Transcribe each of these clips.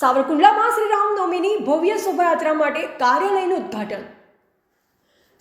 સાવરકુંડલામાં શ્રી રામનવમીની ભવ્ય શોભાયાત્રા માટે કાર્યાલયનું ઉદ્ઘાટન.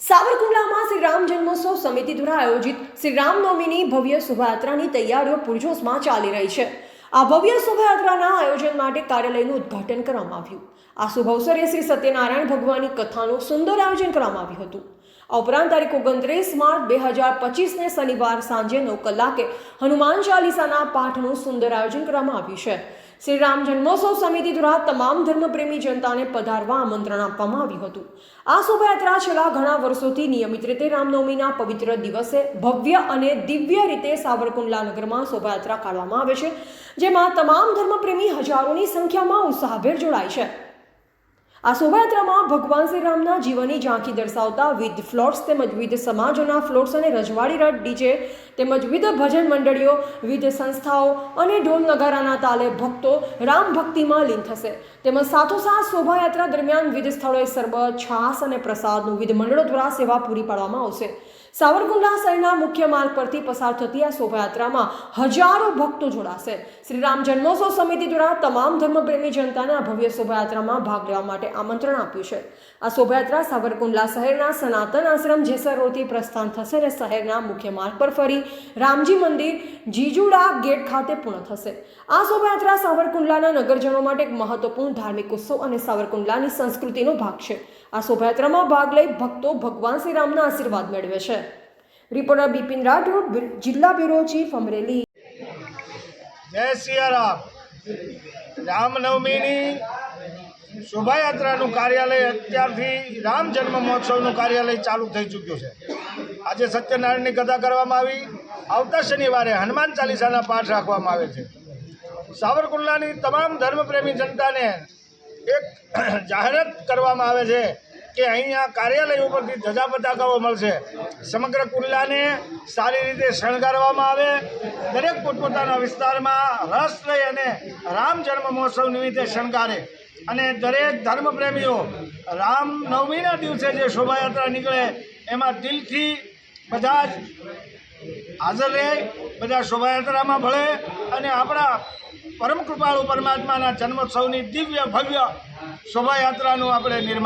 સાવરકુંડલામાં શ્રી રામ જન્મોત્સવ સમિતિ દ્વારા આયોજિત શ્રી રામનવમીની ભવ્ય શોભાયાત્રાની તૈયારીઓ પૂરજોશમાં ચાલી રહી છે. આ ભવ્ય શોભાયાત્રાના આયોજન માટે કાર્યાલયનું ઉદ્ઘાટન કરવામાં આવ્યું. આ શુભ અવસરે શ્રી સત્યનારાયણ ભગવાનની કથાનું સુંદર આયોજન કરવામાં આવ્યું હતું. આ ઉપરાંત તારીખ ઓગણત્રીસ માર્ચ બે હજાર પચીસને શનિવાર સાંજે નવ કલાકે હનુમાન ચાલીસાના પાઠનું સુંદર આયોજન કરવામાં આવ્યું છે. શ્રી રામ જન્મોત્સવ સમિતિ દ્વારા તમામ ધર્મપ્રેમી જનતાને પધારવા આમંત્રણ આપવામાં આવ્યું હતું. આ શોભાયાત્રા છેલ્લા ઘણા વર્ષોથી નિયમિત રીતે રામનવમીના પવિત્ર દિવસે ભવ્ય અને દિવ્ય રીતે સાવરકુંડલા નગરમાં શોભાયાત્રા કાઢવામાં આવે છે, જેમાં તમામ ધર્મપ્રેમી હજારોની સંખ્યામાં ઉત્સાહભેર જોડાય છે. આ શોભાયાત્રામાં ભગવાન શ્રી રામના જીવનની ઝાંખી દર્શાવતા વિવિધ ફ્લોટ્સ તેમજ વિવિધ સમાજોના ફ્લોટ્સ અને રજવાડી રટ ડીજે તેમજ વિવિધ ભજન મંડળીઓ વિવિધ સંસ્થાઓ અને ઢોલ નગારાના તાલે ભક્તો રામ ભક્તિમાં લીન થશે. તેમજ સાથોસાથ શોભાયાત્રા દરમિયાન વિવિધ સ્થળોએ સરબત છાસ અને પ્રસાદનું વિવિધ મંડળો દ્વારા સેવા પૂરી પાડવામાં આવશે. સાવરકુંડલા શહેરના મુખ્ય માર્ગ પરથી પસાર થતી આ શોભાયાત્રામાં હજારો ભક્તો જોડાશે. શ્રી રામ જન્મોત્સવ સમિતિ દ્વારા તમામ ધર્મપ્રેમી જનતાને આ ભવ્ય શોભાયાત્રામાં ભાગ લેવા માટે આમંત્રણ આપ્યું છે. આ શોભાયાત્રા સાવરકુંડલા શહેરના સનાતન આશ્રમ જેસર પ્રસ્થાન થશે અને શહેરના મુખ્ય માર્ગ પર ફરી રામજી મંદિર જીજુડા ગેટ ખાતે પૂર્ણ થશે. આ શોભાયાત્રા સાવરકુંડલાના નગરજનો માટે એક મહત્વપૂર્ણ ધાર્મિક ઉત્સવ અને સાવરકુંડલાની સંસ્કૃતિનો ભાગ છે. આ શોભાયાત્રામાં ભાગ લઈ ભક્તો ભગવાન શ્રી રામના આશીર્વાદ મેળવે છે. રિપોર્ટર બિપિન રાઠોડ જિલ્લા બ્યુરો ચીફ અમરેલી. જય સિયારામ. રામનવમીની શોભાયાત્રાનું કાર્યાલય અત્યારથી રામ જન્મ મહોત્સવનું કાર્યાલય ચાલુ થઈ ચૂક્યું છે. આજે સત્યનારાયણની કથા કરવામાં આવી. આવતા શનિવારે હનુમાન ચાલીસાના પાઠ રાખવામાં આવે છે. સાવરકુંડલાની તમામ ધર્મપ્રેમી જનતાને એક જાહેરાત કરવામાં આવે છે કે અહીંયા કાર્યાલય ઉપરથી ધજા પતાકાઓ મળશે. સમગ્ર કુલ્લાને સારી રીતે શણગારવામાં આવે. દરેક પોતપોતાના વિસ્તારમાં રસ લઈ અને રામ જન્મ મહોત્સવ નિમિત્તે શણગારે. અને દરેક ધર્મપ્રેમીઓ રામ નવમીના દિવસે જે શોભાયાત્રા નીકળે, એમાં દિલથી બધા જ હાજર રહે, બધા શોભાયાત્રામાં ભળે અને આપણા પરમ કૃપાળુ પરમાત્માના જન્મોત્સવની દિવ્ય ભવ્ય શોભાયાત્રાનું આપણે નિર્માણ